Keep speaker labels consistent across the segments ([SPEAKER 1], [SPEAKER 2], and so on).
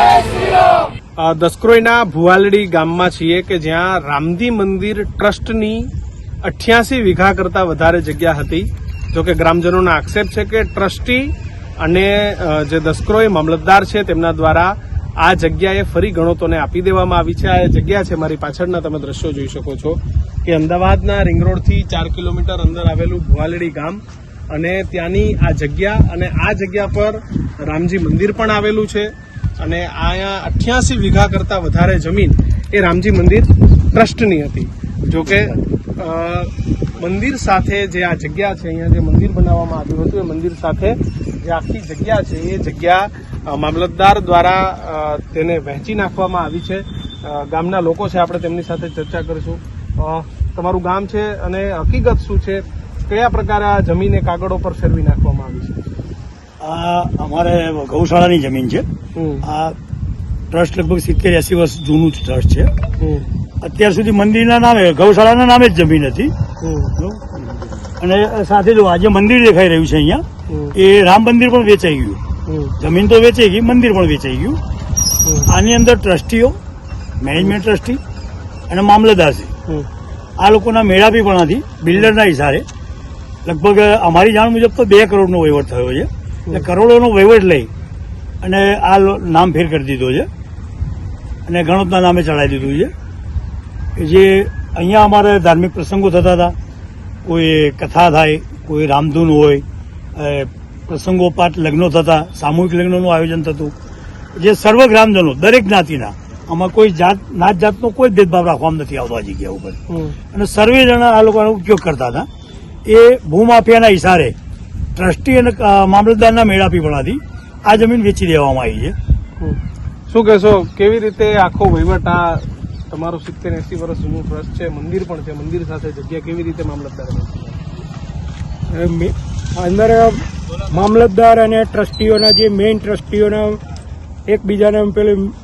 [SPEAKER 1] હતા. દસક્રોઈના ભુવાલડી ગામમાં છીએ કે જ્યાં રામદી મંદિર ટ્રસ્ટની અઠ્યાસી વીઘા કરતા વધારે જગ્યા હતી. જો કે ગ્રામજનોનો આક્ષેપ છે કે ટ્રસ્ટી અને જે દસક્રોઈ મામલતદાર છે તેમના દ્વારા આ જગ્યાએ ફરી ગણોતોને આપી દેવામાં આવી છે. આ જગ્યા છે મારી પાછળના તમે દ્રશ્યો જોઈ શકો છો કે અમદાવાદના રિંગ રોડથી ચાર કિલોમીટર અંદર આવેલું ભુવાલડી ગામ અને ત્યાંની આ જગ્યા અને આ જગ્યા પર રામજી મંદિર પણ આવેલું છે. અને અહીંયા અઠ્યાસી વીઘા કરતાં વધારે જમીન એ રામજી મંદિર ટ્રસ્ટની હતી. જોકે મંદિર સાથે જે આ જગ્યા છે, અહીંયા જે મંદિર બનાવવામાં આવ્યું હતું, એ મંદિર સાથે જે આખી જગ્યા છે, એ જગ્યા મામલતદાર દ્વારા તેને વહેંચી નાખવામાં આવી છે. ગામના લોકો છે, આપણે તેમની સાથે ચર્ચા કરીશું. તમારું ગામ છે અને હકીકત શું છે? કયા પ્રકારે આ જમીન કાગળો પર ફેરવી નાખવામાં આવી છે?
[SPEAKER 2] આ અમારે ગૌશાળાની જમીન છે. આ ટ્રસ્ટ લગભગ સિત્તેર એસી વર્ષ જૂનું ટ્રસ્ટ છે. અત્યાર સુધી મંદિરના નામે ગૌશાળાના નામે જ જમીન હતી. અને સાથે જો આજે મંદિર દેખાઈ રહ્યું છે અહીંયા એ રામ મંદિર પણ વેચાઈ ગયું. જમીન તો વેચાઈ ગઈ મંદિર પણ વેચાઈ ગયું. આની અંદર ટ્રસ્ટીઓ મેનેજમેન્ટ ટ્રસ્ટી અને મામલતદાર છે. આ લોકોના મેળાપી પણ હતી બિલ્ડરના ઇશારે લગભગ અમારી જાણ મુજબ તો બે કરોડનો વહીવટ થયો છે. એટલે કરોડોનો વહીવટ લઈ અને આ નામ ફેર કરી દીધો છે. અને ગણોતના નામે ચડાવી દીધું છે. કે જે અહીંયા અમારે ધાર્મિક પ્રસંગો થતા હતા. કોઈ કથા થાય કોઈ રામધૂન હોય પ્રસંગોપાત લગ્નો થતા સામૂહિક લગ્નોનું આયોજન થતું. જે સર્વ ગ્રામજનો દરેક જ્ઞાતિના આમાં કોઈ જાત નાત જાતનો કોઈ ભેદભાવ રાખવામાં નથી આવતો આ જગ્યા ઉપર. અને સર્વે જણા આ લોકોનો ઉપયોગ કરતા હતા. એ ભૂમાફિયાના ઇશારે ટ્રસ્ટી અને મામલતદારના મેળાપી પણ આ જમીન વેચી દેવામાં આવી છે.
[SPEAKER 1] શું કહેશો? કેવી રીતે આખો વહીવટ આ તમારું સિત્તેર એસી વર્ષ જૂનું ટ્રસ્ટ છે મંદિર પણ છે મંદિર સાથે જગ્યા કેવી રીતે મામલતદાર
[SPEAKER 3] મે- અંદર મામલતદાર અને ટ્રસ્ટીઓના જે મેઇન ટ્રસ્ટીઓના એકબીજાને પેલું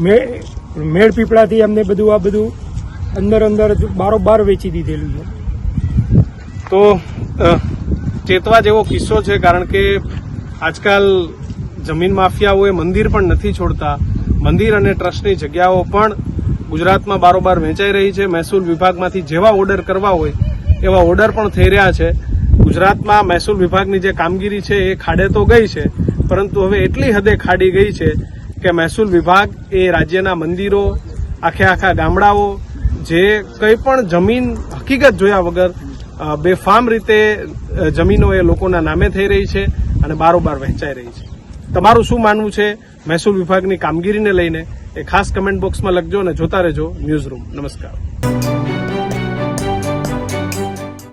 [SPEAKER 3] મે- મેળ પીપળાથી અમને બધું આ બધું અંદર અંદર બારોબાર વેચી દીધેલું છે.
[SPEAKER 1] તો ચેતવા જેવો કિસ્સો છે, કારણ કે આજકાલ જમીન માફિયાઓએ મંદિર પણ નથી છોડતા. મંદિર અને ટ્રસ્ટની જગ્યાઓ પણ ગુજરાતમાં બારોબાર વેચાઈ રહી છે. મહેસૂલ વિભાગમાંથી જેવા ઓર્ડર કરવા હોય, એવા ઓર્ડર પણ થઈ રહ્યા છે. ગુજરાતમાં મહેસૂલ વિભાગની જે કામગીરી છે, એ ખાડે તો ગઈ છે, પરંતુ હવે એટલી હદે ખાડી ગઈ છે કે મહેસૂલ વિભાગ એ રાજ્યના મંદિરો, આખે આખા ગામડાઓ, જે કંઈ પણ જમીન હકીકત જોયા વગર બેફામ રીતે જમીનો એ લોકોના નામે થઈ રહી છે અને બારોબાર વહેંચાઈ રહી છે. તમારું શું માનવું છે મહેસૂલ વિભાગની કામગીરીને લઈને? એ ખાસ કમેન્ટ બોક્સમાં લખજો અને જોતા રહેજો ન્યૂઝ રૂમ. નમસ્કાર.